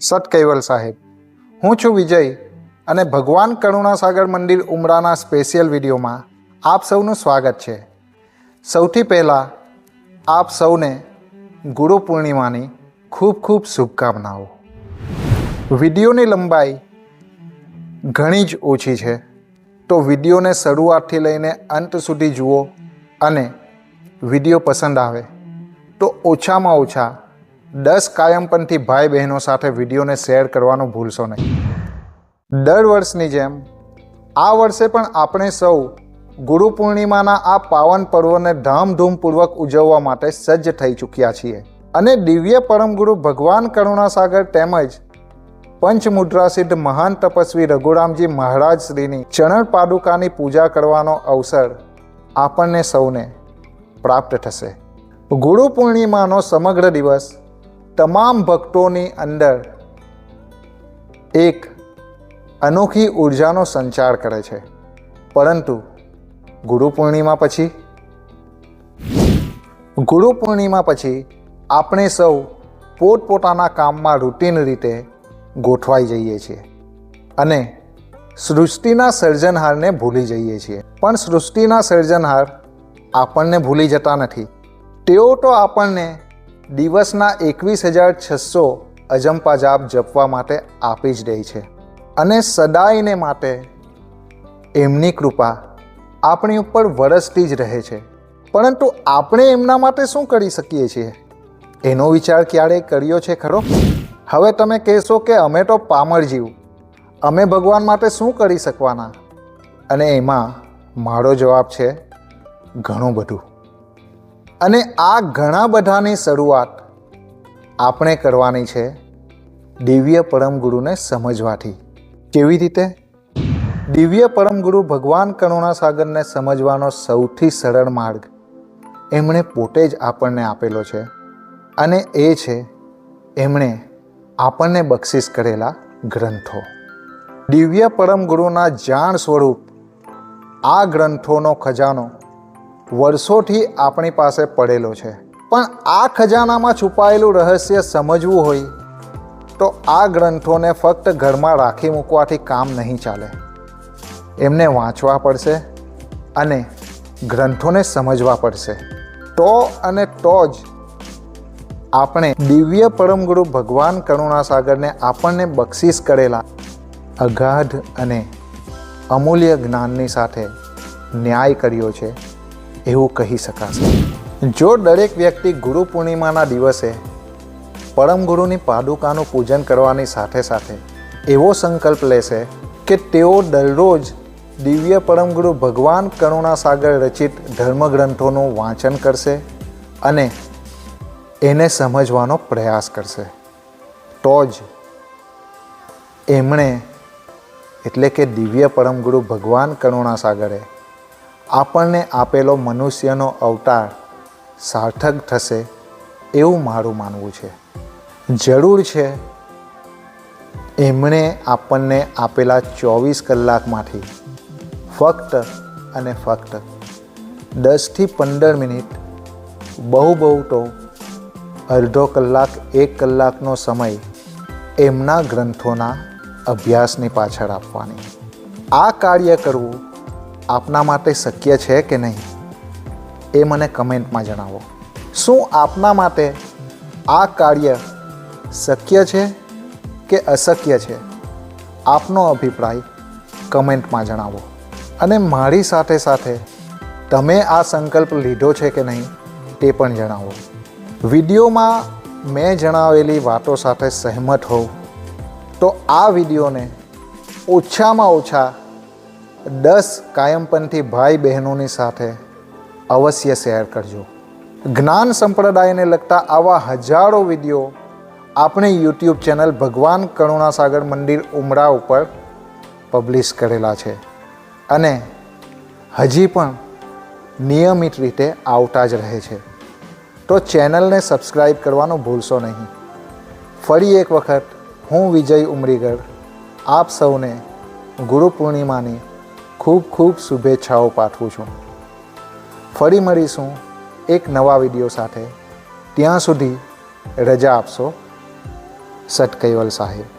સત કૈવલ સાહેબ. હું છું વિજય અને ભગવાન કરુણાસાગર મંદિર ઉમરાના સ્પેશિયલ વિડીયોમાં આપ સૌનું સ્વાગત છે. સૌથી પહેલાં આપ સૌને ગુરુ પૂર્ણિમાની ખૂબ ખૂબ શુભકામનાઓ. વિડીયોની લંબાઈ ઘણી જ ઓછી છે. તો વિડીયોને શરૂઆતથી લઈને અંત સુધી જુઓ અને વીડિયો પસંદ આવે તો ઓછામાં ઓછા દસ કાયમપંથી ભાઈ બહેનો સાથે વિડીયોને શેર કરવાનું ભૂલશો નહીં. દર વર્ષની જેમ, આ વર્ષે પણ આપણે સૌ ગુરુ પૂર્ણિમાના આ પાવન પર્વને ધામધૂમપૂર્વક ઉજવવા માટે સજ્જ થઈ ચૂક્યા છીએ. અને દિવ્ય પરમગુરુ ભગવાન કરુણાસાગર તેમજ પંચમુદ્રા સિદ્ધ મહાન તપસ્વી રઘુરામજી મહારાજ શ્રીની ચરણ પાદુકાની પૂજા કરવાનો અવસર આપણને સૌને પ્રાપ્ત થશે. ગુરુ પૂર્ણિમાનો સમગ્ર દિવસ તમામ ભક્તોની અંદર એક અનોખી ઉર્જાનો સંચાર કરે છે. પરંતુ ગુરુ પૂર્ણિમા પછી? ગુરુ પૂર્ણિમા પછી આપણે સૌ પોતપોતાના કામમાં રૂટીન રીતે ગોઠવાઈ જઈએ છીએ અને સૃષ્ટિના સર્જનહારને ભૂલી જઈએ છીએ. પણ સૃષ્ટિના સર્જનહાર આપણને ભૂલી જતા નથી. તેઓ તો આપણને દિવસના એકવીસ હજાર છસો અજંપા જાપ જપવા માટે આપી જ દે છે. અને સદાયને માટે એમની કૃપા આપણી ઉપર વરસતી જ રહે છે. પરંતુ આપણે એમના માટે શું કરી શકીએ છીએ? એનો વિચાર ક્યારેય કર્યો છે ખરો? હવે તમે કહેશો કે અમે તો પામર જીવ. અમે ભગવાન માટે શું કરી શકવાના? અને એમાં મારો જવાબ છે ઘણું બધું. અને આ ઘણા બધાની શરૂઆત આપણે કરવાની છે દિવ્ય પરમગુરુને સમજવાથી. કેવી રીતે? દિવ્ય પરમગુરુ ભગવાન કરુણાસાગરને સમજવાનો સૌથી સરળ માર્ગ એમણે પોતે જ આપણને આપેલો છે અને એ છે એમણે આપણને બક્ષિસ કરેલા ગ્રંથો. દિવ્ય પરમગુરુના જાણ સ્વરૂપ આ ગ્રંથોનો ખજાનો વર્ષોથી આપણી પાસે પડેલો છે. પણ આ ખજાનામાં છુપાયેલું રહસ્ય સમજવું હોય, તો આ ગ્રંથોને ફક્ત ઘરમાં રાખી મૂકવાથી કામ નહીં ચાલે. એમને વાંચવા પડશે અને ગ્રંથોને સમજવા પડશે. તો અને તો જ આપણે દિવ્ય પરમગુરુ ભગવાન કરુણાસાગરને આપણને બક્ષિસ કરેલા અગાધ અને અમૂલ્ય જ્ઞાનની સાથે ન્યાય કર્યો છે. એવું કહી શકાશે. જો દરેક વ્યક્તિ ગુરુ પૂર્ણિમાના દિવસે પરમ ગુરુની પાદુકાનું પૂજન કરવાની સાથે સાથે એવો સંકલ્પ લેશે કે તેઓ દરરોજ દિવ્ય પરમગુરુ ભગવાન કરુણાસાગર રચિત ધર્મગ્રંથોનું વાંચન કરશે અને એને સમજવાનો પ્રયાસ કરશે. તો જ એમણે એટલે કે દિવ્ય પરમગુરુ ભગવાન કરુણાસાગરે આપણને આપેલો મનુષ્યનો અવતાર સાર્થક થશે એવું મારું માનવું છે. જરૂર છે એમણે આપણને આપેલા ચોવીસ કલાકમાંથી ફક્ત અને ફક્ત દસથી પંદર મિનિટ બહુ બહુ તો અડધો કલાક, એક કલાકનો સમય એમના ગ્રંથોના અભ્યાસની પાછળ આપવાની. આ કાર્ય કરવું આપના માટે શક્ય છે કે નહીં? એ મને કમેન્ટમાં જણાવો. શું આપના માટે આ કાર્ય શક્ય છે કે અશક્ય છે? આપનો અભિપ્રાય કમેન્ટમાં જણાવો. અને મારી સાથે સાથે તમે આ સંકલ્પ લીધો છે કે નહીં તે પણ જણાવો. વિડીયોમાં મેં જણાવેલી વાતો સાથે સહેમત હોવ તો આ વિડીયોને ઓછામાં ઓછા દસ કાયમપંથી ભાઈ બહેનોની સાથે અવશ્ય શેર કરજો. જ્ઞાન સંપ્રદાયને લગતા આવા હજારો વીડિયો આપણે યુટ્યુબ ચેનલ ભગવાન કરુણાસાગર મંદિર ઉમરા ઉપર પબ્લિશ કરેલા છે અને હજી પણ નિયમિત રીતે આવતા જ રહે છે. તો ચેનલને સબસ્ક્રાઈબ કરવાનું ભૂલશો નહીં. ફરી એક વખત હું વિજય ઉમરીગર, આપ સૌને ગુરુ પૂર્ણિમાની ખૂબ ખૂબ શુભેચ્છાઓ પાઠવું છું. ફરી મળીશું એક નવા વીડિયો સાથે. ત્યાં સુધી રજા આપશો. સટકૈવલ સાહેબ.